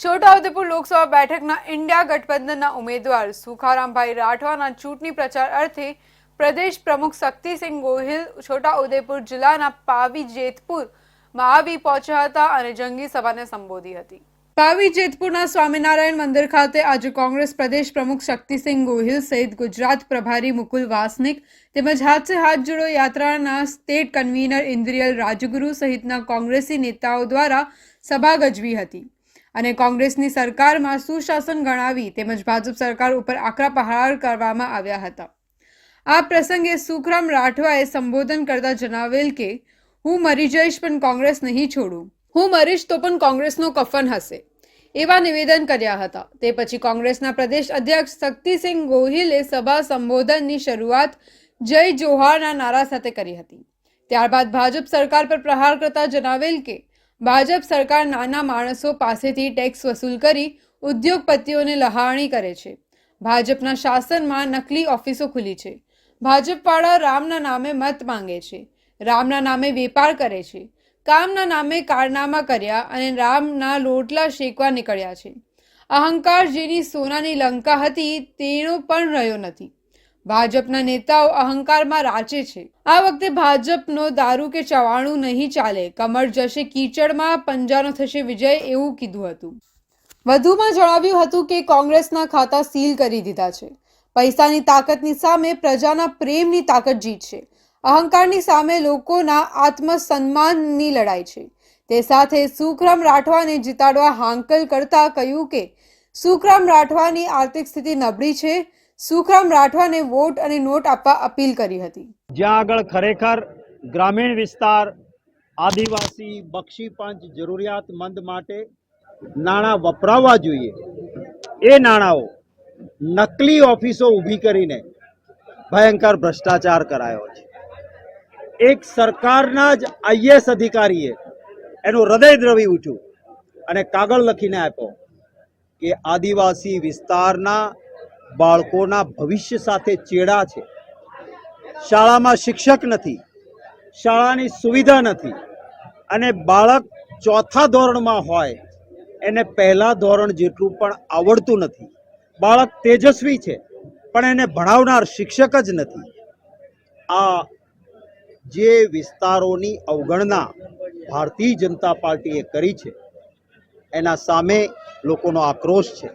છોટાઉદેપુર લોકસભા બેઠકના ઇન્ડિયા ગઠબંધનના ઉમેદવાર સુખારામભાઈ રાઠવાના ચૂંટણી પ્રચાર અર્થે પ્રદેશ પ્રમુખ શક્તિસિંહ ગોહિલ છોટાઉદેપુર જિલ્લાના પાવી જેતપુરમાં આવી પહોંચ્યા હતા અને જંગી સભાને સંબોધી હતી. પાવી જેતપુરના સ્વામિનારાયણ મંદિર ખાતે આજે કોંગ્રેસ પ્રદેશ પ્રમુખ શક્તિસિંહ ગોહિલ સહિત ગુજરાત પ્રભારી મુકુલ વાસનિક તેમજ હાથ હાથ જોડો યાત્રાના સ્ટેટ કન્વીનર ઇન્દ્રિયલ રાજગુરુ સહિતના કોંગ્રેસી નેતાઓ દ્વારા સભા ગજવી હતી. અને કોંગ્રેસની સરકારમાં સુશાસન ગણાવી તેમજ ભાજપ સરકાર ઉપર આકરા પ્રહાર કરવામાં આવ્યા હતા. આ પ્રસંગે સુખરામ રાઠવાએ સંબોધન કરતા જણાવેલ કે, હું મરી જઈશ પણ કોંગ્રેસ નહીં છોડું. હું મરીશ તો પણ કોંગ્રેસનો કફન હશે. એવા નિવેદન કર્યા હતા. તે પછી કોંગ્રેસના પ્રદેશ અધ્યક્ષ શક્તિસિંહ ગોહિલે સભા સંબોધનની શરૂઆત જય જોહારના નારા સાથે કરી હતી. ત્યારબાદ ભાજપ સરકાર પર પ્રહાર કરતા જણાવેલ કે ભાજપ સરકાર નાના માણસો પાસેથી ટેક્સ વસૂલ કરી ઉદ્યોગપતિઓને લહાણી કરે છે. ભાજપના શાસનમાં નકલી ઓફિસો ખુલી છે. ભાજપવાળા રામના નામે મત માંગે છે. રામના નામે વેપાર કરે છે. કામના નામે કારનામા કર્યા અને રામના લોટલા શેકવા નીકળ્યા છે. અહંકાર જેની સોનાની લંકા હતી તેનો પણ રહ્યો નથી. ભાજપના નેતાઓ અહંકારમાં રાચે છે. આ વખતે ભાજપનો દારૂ કે ચવાણું નહીં ચાલે. કમર જશે કીચડમાં, પંજાનો થશે વિજય એવું કીધું હતું. વધુમાં જણાવ્યું હતું કે કોંગ્રેસના ખાતા સીલ કરી દીધા છે. પૈસાની તાકતની સામે પ્રજાના પ્રેમની તાકાત જીતશે અહંકારની સામે લોકોના આત્મસન્માનની લડાઈ છે. તે સાથે સુખરામ રાઠવાને જીતાડવા હાંકલ કરતા કહ્યું કે, સુખરામ રાઠવાની આર્થિક સ્થિતિ નબળી છે. સુખરામ રાઠવાને વોટ અને નોટ આપવા અપીલ કરી હતી. જ્યાં આગળ ખરેખર ગ્રામીણ વિસ્તાર, આદિવાસી, બક્ષી પંચ, જરૂરિયાતમંદ માટે નાણાં વપરાવવા જોઈએ. એ નાણાંઓ નકલી ઓફિસો ઊભી કરીને ભયંકર ભ્રષ્ટાચાર કરાયો છે. એક સરકારના જ આઈએસ અધિકારીએ એનું હૃદય દ્રવી ઉઠ્યું અને કાગળ લખીને આપ્યો કે આદિવાસી વિસ્તારના બાળકોના ભવિષ્ય સાથે ચેડા છે. શાળામાં શિક્ષક નથી, શાળાની સુવિધા નથી અને બાળક ચોથા ધોરણમાં હોય એને પહેલા ધોરણ જેટલું પણ આવડતું નથી. બાળક તેજસ્વી છે, પણ એને ભણાવનાર શિક્ષક જ નથી. આ જે વિસ્તારોની અવગણના ભારતીય જનતા પાર્ટીએ કરી છે, એના સામે લોકોનો આક્રોશ છે.